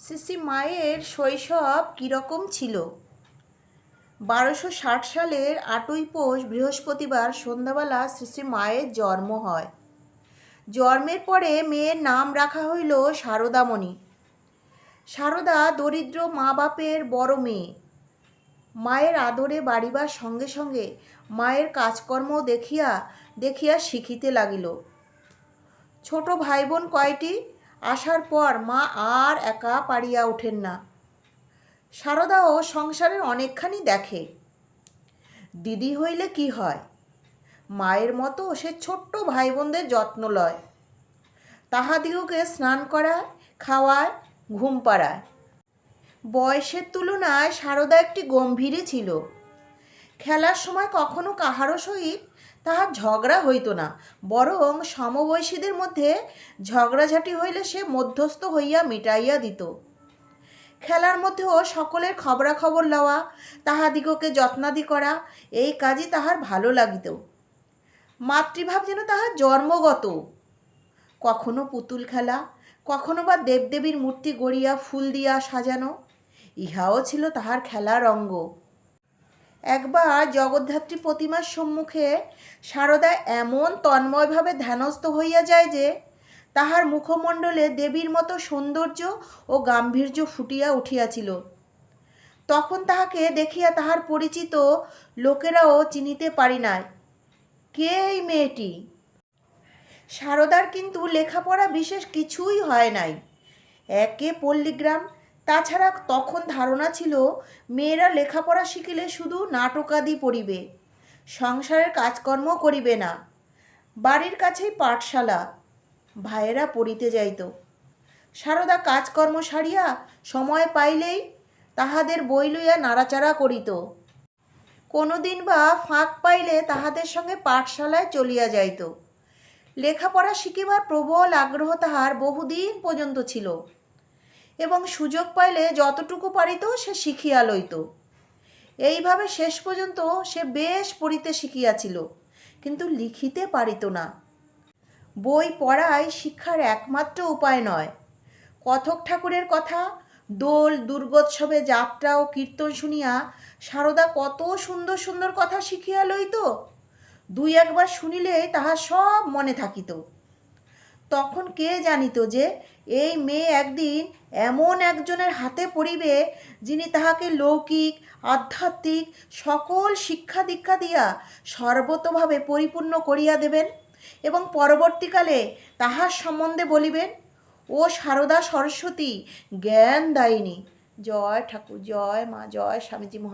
শ্রী মায়ের শৈশব কীরকম ছিল? বারোশো ষাট সালের আটই পৌষ বৃহস্পতিবার সন্ধ্যাবেলা শ্রী মায়ের জন্ম হয়। জন্মের পরে মেয়ের নাম রাখা হইল শারদামণি শারদা দরিদ্র মা বাপের বড় মেয়ে। মায়ের আদরে বাড়িবার সঙ্গে সঙ্গে মায়ের কাজকর্ম দেখিয়া দেখিয়া শিখিতে লাগিল। ছোট ভাই বোন কয়টি? আসার পর মা আর একা পারিয়া ওঠেন না। সারদাও সংসারের অনেকখানি দেখে। দিদি হইলে কি হয়? মায়ের মতো সে ছোট্ট ভাই বোনদের যত্ন লয়। তাহাদিগকে স্নান করায়, খাওয়ায়, ঘুম পাড়ায়। বয়সের তুলনায় সারদা একটি গম্ভীরই ছিল। খেলার সময় কখনো কাহারও সহিত তাহার ঝগড়া হইত না, বরং সমবয়সীদের মধ্যে ঝগড়াঝাটি হইলে সে মধ্যস্থ হইয়া মিটাইয়া দিত। খেলার মধ্যেও সকলের খবরাখবর লওয়া, তাহাদিগকে যত্নাদি করা, এই কাজই তাহার ভালো লাগিত। মাতৃভাব যেন তাহার জন্মগত। কখনো পুতুল খেলা, কখনো বা দেবদেবীর মূর্তি গড়িয়া ফুল দিয়া সাজানো, ইহাও ছিল তাহার খেলার অঙ্গ। একবার জগদ্ধাত্রী প্রতিমার সম্মুখে সারদা এমন তন্ময়ভাবে ধ্যানস্থ হইয়া যায় যে, তাহার মুখমণ্ডলে দেবীর মতো সৌন্দর্য ও গাম্ভীর্য ফুটিয়া উঠিয়াছিল। তখন তাহাকে দেখিয়া তাহার পরিচিত লোকেরাও চিনিতে পারি নাই, কে এই মেয়েটি? সারদার কিন্তু লেখাপড়া বিশেষ কিছুই হয় নাই। একে পল্লীগ্রাম তাছাড়া তখন ধারণা ছিল, মেয়েরা লেখাপড়া শিখিলে শুধু নাটকাদি পড়িবে, সংসারের কাজকর্ম করিবে না। বাড়ির কাছেই পাঠশালা, ভাইয়েরা পড়িতে যাইত। সারদা কাজকর্ম সারিয়া সময় পাইলেই তাহাদের বই লইয়া নাড়াচাড়া করিত। কোনোদিন বা ফাঁক পাইলে তাহাদের সঙ্গে পাঠশালায় চলিয়া যাইত। লেখাপড়া শিখিবার প্রবল আগ্রহ তাহার বহুদিন পর্যন্ত ছিল। এবং সুযোগ পাইলে যতটুকু পারিত সে শিখিয়া লইত। এইভাবে শেষ পর্যন্ত সে বেশ পড়িতে শিখিয়াছিল, কিন্তু লিখিতে পারিত না। বই পড়াই শিক্ষার একমাত্র উপায় নয়। কথক ঠাকুরের কথা, দোল, দুর্গোৎসবে যাত্রা ও কীর্তন শুনিয়া সারদা কত সুন্দর সুন্দর কথা শিখিয়া লইত। দুই একবার শুনিলেই তাহা সব মনে থাকিত। তখন কে জানিত যে এই মেয়ে একদিন এমন একজনের হাতে পড়িবে যিনি তাহাকে লৌকিক, আধ্যাত্মিক, সকল শিক্ষা দীক্ষা দিয়া সর্বতভাবে পরিপূর্ণ করিয়া দেবেন এবং পরবর্তীকালে তাহার সম্বন্ধে বলিবেন, ও সারদা সরস্বতী, জ্ঞান দায়িনী। জয় ঠাকুর, জয় মা, জয় স্বামীজি মহা